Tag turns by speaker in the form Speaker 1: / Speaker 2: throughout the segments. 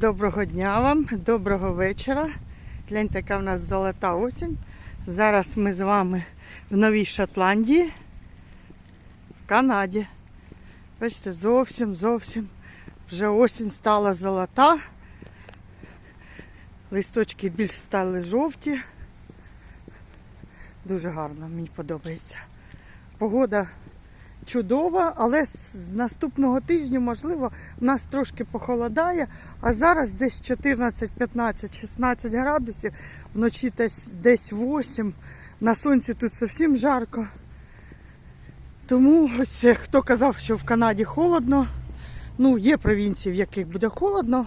Speaker 1: Доброго дня вам, доброго вечора. Гляньте, яка в нас золота осінь. Зараз ми з вами в Новій Шотландії, в Канаді. Бачите, зовсім, зовсім вже осінь стала золота. Листочки більш стали жовті. Дуже гарно, мені подобається. Погода чудова, але з наступного тижня, можливо, в нас трошки похолодає, а зараз десь 14, 15, 16 градусів, вночі десь, десь 8. На сонці тут зовсім жарко. Тому ось е, хто казав, що в Канаді холодно, ну, є провінції, в яких буде холодно.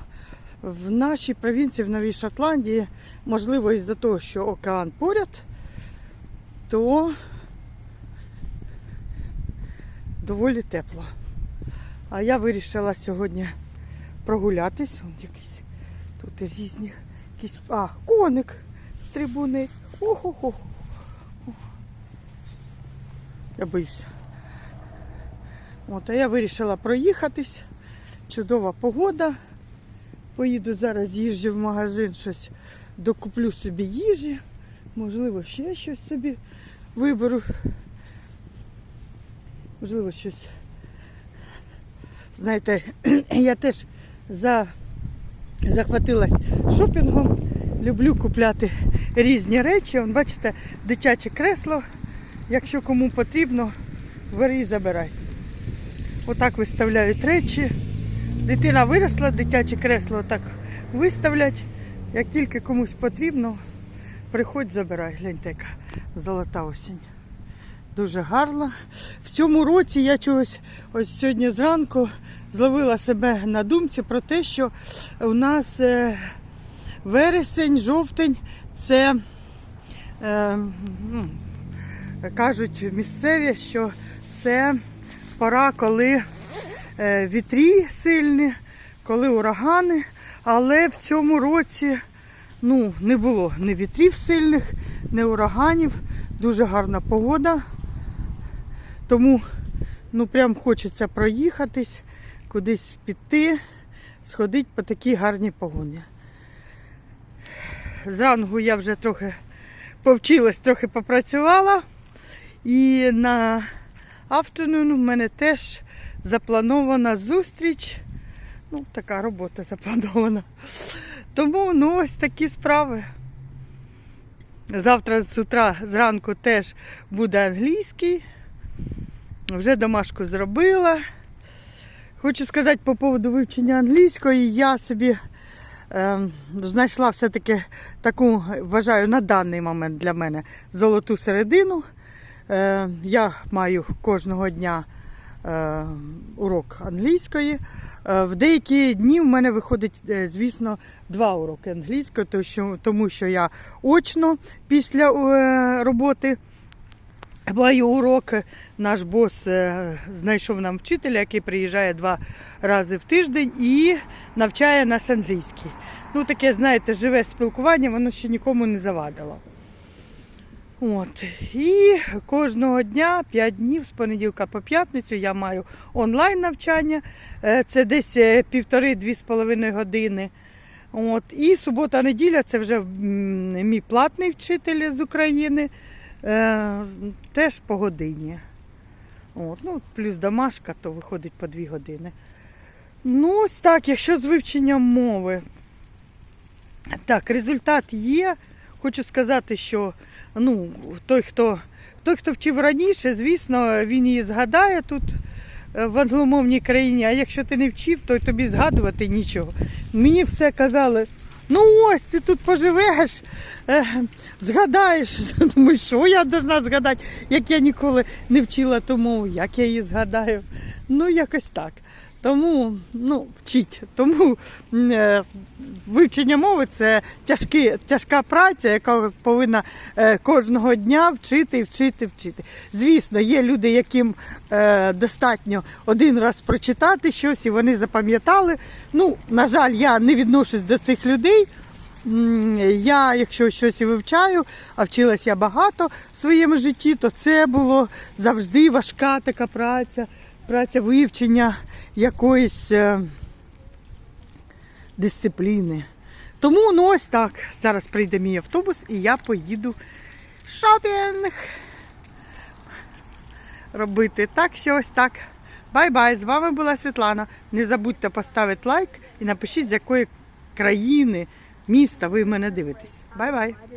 Speaker 1: В нашій провінції, в Новій Шотландії, можливо, із-за того, що океан поряд, то доволі тепло. А я вирішила сьогодні прогулятись. Вон якісь тут різні якісь. А, коник з трибуни. Охо-хо. Я боюся. От, а я вирішила проїхатись. Чудова погода. Поїду зараз їжджу в магазин, щось докуплю собі їжі. Можливо, ще щось собі виберу. Можливо, щось. Знаєте, я теж за... захватилась шопінгом. Люблю купляти різні речі. Вон, бачите, дитяче кресло. Якщо кому потрібно, бери і забирай. Отак виставляють речі. Дитина виросла, дитяче кресло отак виставлять. Як тільки комусь потрібно, приходь, забирай. Гляньте, яка золота осінь. Дуже гарно. В цьому році я чогось ось сьогодні зранку зловила себе на думці про те, що у нас е, вересень, жовтень це е, ну, кажуть місцеві, що це пора, коли е, вітрі сильні, коли урагани, але в цьому році ну, не було ні вітрів сильних, ні ураганів. Дуже гарна погода. Тому ну прям хочеться проїхатись, кудись піти, сходити по такій гарній погоді. Зранку я вже трохи повчилась, трохи попрацювала. І на afternoon в мене теж запланована зустріч. Ну, така робота запланована. Тому ну, ось такі справи. Завтра з утра зранку теж буде англійський. Вже домашку зробила. Хочу сказати по поводу вивчення англійської, я собі е, знайшла все-таки таку, вважаю, на даний момент для мене золоту середину. Е, я маю кожного дня е, урок англійської. Е, в деякі дні в мене виходить, е, звісно, два уроки англійської, тому що, тому що я очно після е, роботи. Маю уроки. Наш бос е, знайшов нам вчителя, який приїжджає два рази в тиждень і навчає нас англійській. Ну, таке, знаєте, живе спілкування, воно ще нікому не завадило. От. І кожного дня, 5 днів з понеділка по п'ятницю, я маю онлайн навчання. Е, Це десь е, півтори-дві з половиною години. От. І субота-неділя це вже мій платний вчитель з України. Е, теж по годині. От, ну, плюс домашка, то виходить по дві години. Ну, ось так, якщо з вивченням мови. Так, результат є. Хочу сказати, що ну, той, хто, той, хто вчив раніше, звісно, він її згадає тут е, в англомовній країні, а якщо ти не вчив, то тобі згадувати нічого. Мені все казали, ну ось ти тут поживеш, е, згадаєш. Думаю, що я повинна згадати, як я ніколи не вчила ту мову, як я її згадаю. Ну, якось так. Тому ну, вчіть. Тому е, вивчення мови це тяжкі, тяжка праця, яка повинна е, кожного дня вчити, вчити, вчити. Звісно, є люди, яким е, достатньо один раз прочитати щось і вони запам'ятали. Ну, на жаль, я не відношусь до цих людей. Я, якщо щось і вивчаю, а вчилась я багато в своєму житті, то це було завжди важка така праця, праця вивчення якоїсь, е, дисципліни. Тому ну ось так. Зараз прийде мій автобус і я поїду шопінг робити. Так що ось так. Бай-бай! З вами була Світлана. Не забудьте поставити лайк і напишіть, з якої країни, міста ви мене дивитесь. Бай-бай!